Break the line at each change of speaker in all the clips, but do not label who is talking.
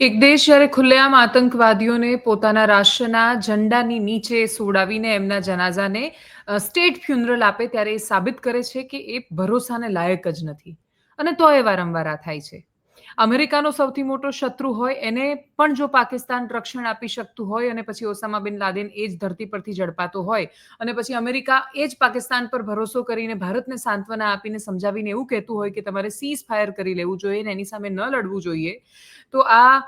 એક દેશ જ્યારે ખુલ્લેઆમ આતંકવાદીઓને પોતાના રાષ્ટ્રના ઝંડાની નીચે સોડાવીને એમના જનાઝાને સ્ટેટ ફ્યુનરલ આપે ત્યારે એ સાબિત કરે છે કે એ ભરોસાને લાયક જ નથી. અને તો એ વારંવાર આ થાય છે. અમેરિકાનો સૌથી મોટો શત્રુ હોય, એને પણ જો પાકિસ્તાન રક્ષણ આપી શકતું હોય અને પછી ઓસામા બિન લાદેન એ જ ધરતી પરથી ઝડપાતો હોય અને પછી અમેરિકા એ જ પાકિસ્તાન પર ભરોસો કરીને ભારતને સાંત્વના આપીને સમજાવીને એવું કહેતું હોય કે તમારે સીઝ ફાયર કરી લેવું જોઈએ અને એની સામે ન લડવું જોઈએ. તો આ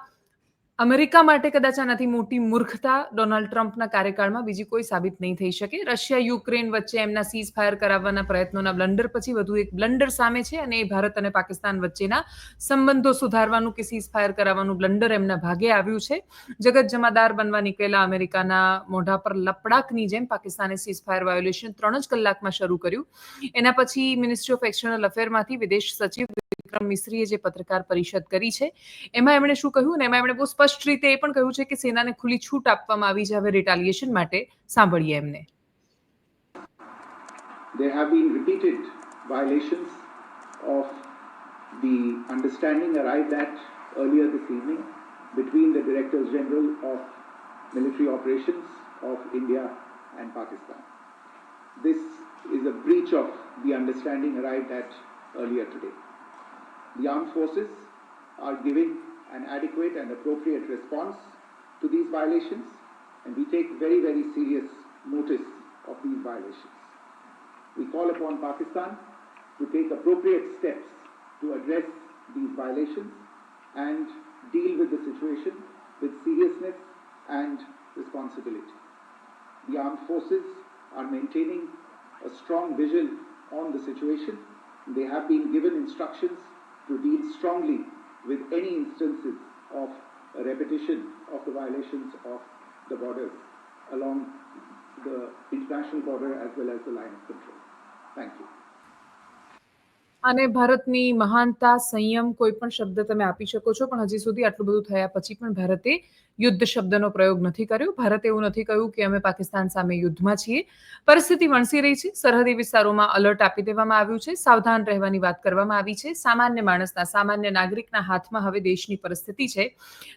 અમેરિકા માટે કદાચ આનાથી મોટી મૂર્ખતા ડોનાલ્ડ ટ્રમ્પના કાર્યકાળમાં બીજી કોઈ સાબિત નહીં થઈ શકે. રશિયા, યુક્રેન વચ્ચે એમના સીઝ ફાયર કરાવવાના પ્રયત્નોના બ્લન્ડર પછી વધુ એક બ્લન્ડર સામે છે અને એ ભારત અને પાકિસ્તાન વચ્ચેના સંબંધો સુધારવાનું કે સીઝ ફાયર કરાવવાનું બ્લન્ડર એમના ભાગે આવ્યું છે. જગત જમાદાર બનવા નીકળેલા અમેરિકાના મોઢા પર લપડાકની જેમ પાકિસ્તાને સીઝ ફાયર વાયોલેશન ત્રણ જ કલાકમાં શરૂ કર્યું. એના પછી મિનિસ્ટ્રી ઓફ એક્સટર્નલ અફેરમાંથી વિદેશ સચિવ વિક્રમ મિશ્રીએ જે પત્રકાર પરિષદ કરી છે એમાં એમણે શું કહ્યું ને એમાં એમણે બહુ સ્પષ્ટ રીતે એ પણ કહ્યું છે કે સેનાને ખુલ્લી છૂટ આપવામાં આવી છે હવે રિટાલિએશન માટે સાંભળીએ એમને
There have been repeated violations of the understanding arrived at earlier this evening between the Directors General of Military Operations of India and Pakistan. This is a breach of the understanding arrived at earlier today. The armed forces are giving an adequate and appropriate response to these violations, and we take very, very serious notice of these violations. We call upon Pakistan to take appropriate steps to address these violations and deal with the situation with seriousness and responsibility. The armed forces are maintaining a strong vision on the situation. They have been given instructions to deal strongly with any instances of repetition of the violations of the borders along the international border as well as the line of control. Thank you.
અને ભારતની મહાનતા સંયમ કોઈ પણ શબ્દ તમે આપી શકો છો, પણ હજી સુધી આટલું બધું થયા પછી પણ ભારતે યુદ્ધ શબ્દનો પ્રયોગ નથી કર્યો. ભારતે એવું નથી કહ્યું કે અમે પાકિસ્તાન સામે યુદ્ધમાં છીએ. પરિસ્થિતિ વણસી રહી છે. સરહદી વિસ્તારોમાં અલર્ટ આપી દેવામાં આવ્યું છે. સાવધાન રહેવાની વાત કરવામાં આવી છે. સામાન્ય માણસના, સામાન્ય નાગરિકના હાથમાં હવે દેશની પરિસ્થિતિ છે.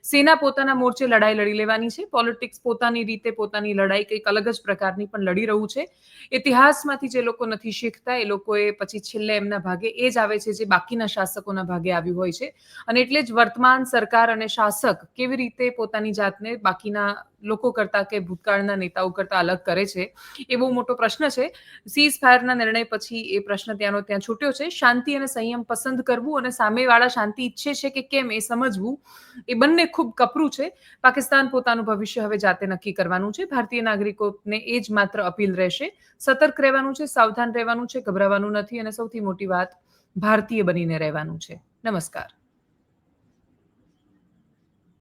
સેના પોતાના મોરચે લડાઈ લડી લેવાની છે. પોલિટિક્સ પોતાની રીતે પોતાની લડાઈ કંઈક અલગ જ પ્રકારની પણ લડી રહ્યું છે. ઇતિહાસમાંથી જે લોકો નથી શીખતા, એ લોકોએ પછી છેલ્લે એમના ભાગે એ જ આવે છે જે બાકીના શાસકોના ભાગે આવ્યું હોય છે. અને એટલે જ વર્તમાન સરકાર અને શાસક કેવી રીતે પોતાની જાતને બાકીના લોકો કરતા કે ભૂતકાળના નેતાઓ કરતા અલગ કરે છે, એ બહુ મોટો પ્રશ્ન છે. સીઝ ફાયરના નિર્ણય પછી એ પ્રશ્ન ત્યાંનો ત્યાં છૂટ્યો છે. શાંતિ અને સંયમ પસંદ કરવું અને સામેવાળા શાંતિ ઈચ્છે છે કે કેમ એ સમજવું, એ બંને ખૂબ કપરું છે. પાકિસ્તાન પોતાનું ભવિષ્ય હવે જાતે નક્કી કરવાનું છે. ભારતીય નાગરિકોને એ જ માત્ર અપીલ રહેશે. સતર્ક રહેવાનું છે, સાવધાન રહેવાનું છે, ગભરાવાનું નથી અને સૌથી મોટી વાત ભારતીય બનીને રહેવાનું છે. નમસ્કાર.